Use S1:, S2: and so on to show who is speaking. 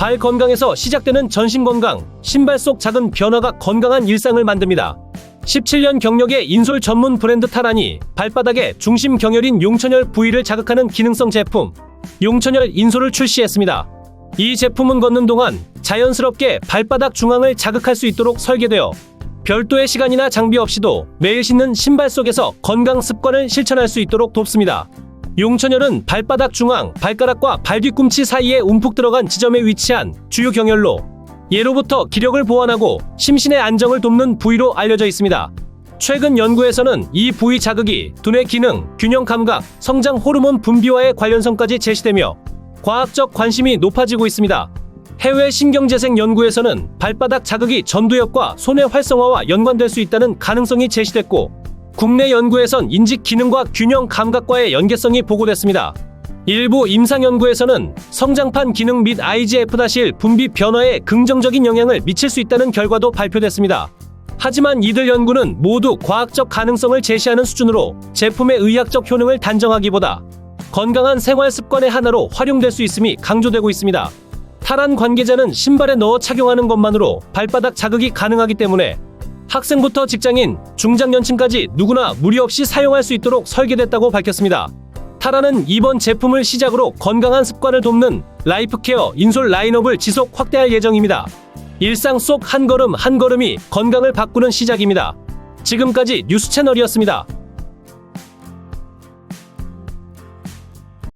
S1: 발 건강에서 시작되는 전신 건강, 신발 속 작은 변화가 건강한 일상을 만듭니다. 17년 경력의 인솔 전문 브랜드 타란이 발바닥의 중심 경혈인 용천혈 부위를 자극하는 기능성 제품 용천혈 인솔을 출시했습니다. 이 제품은 걷는 동안 자연스럽게 발바닥 중앙을 자극할 수 있도록 설계되어 별도의 시간이나 장비 없이도 매일 신는 신발 속에서 건강 습관을 실천할 수 있도록 돕습니다. 용천혈은 발바닥 중앙, 발가락과 발 뒤꿈치 사이에 움푹 들어간 지점에 위치한 주요 경혈로 예로부터 기력을 보완하고 심신의 안정을 돕는 부위로 알려져 있습니다. 최근 연구에서는 이 부위 자극이 두뇌 기능, 균형 감각, 성장 호르몬 분비와의 관련성까지 제시되며 과학적 관심이 높아지고 있습니다. 해외 신경재생 연구에서는 발바닥 자극이 전두엽과 손의 활성화와 연관될 수 있다는 가능성이 제시됐고 국내 연구에선 인직 기능과 균형 감각과의 연계성이 보고됐습니다. 일부 임상 연구에서는 성장판 기능 및 IGF-1 분비 변화에 긍정적인 영향을 미칠 수 있다는 결과도 발표됐습니다. 하지만 이들 연구는 모두 과학적 가능성을 제시하는 수준으로 제품의 의학적 효능을 단정하기보다 건강한 생활 습관의 하나로 활용될 수 있음이 강조되고 있습니다. 탈한 관계자는 신발에 넣어 착용하는 것만으로 발바닥 자극이 가능하기 때문에 학생부터 직장인, 중장년층까지 누구나 무리 없이 사용할 수 있도록 설계됐다고 밝혔습니다. 타라는 이번 제품을 시작으로 건강한 습관을 돕는 라이프케어 인솔 라인업을 지속 확대할 예정입니다. 일상 속 한 걸음 한 걸음이 건강을 바꾸는 시작입니다. 지금까지 뉴스 채널이었습니다.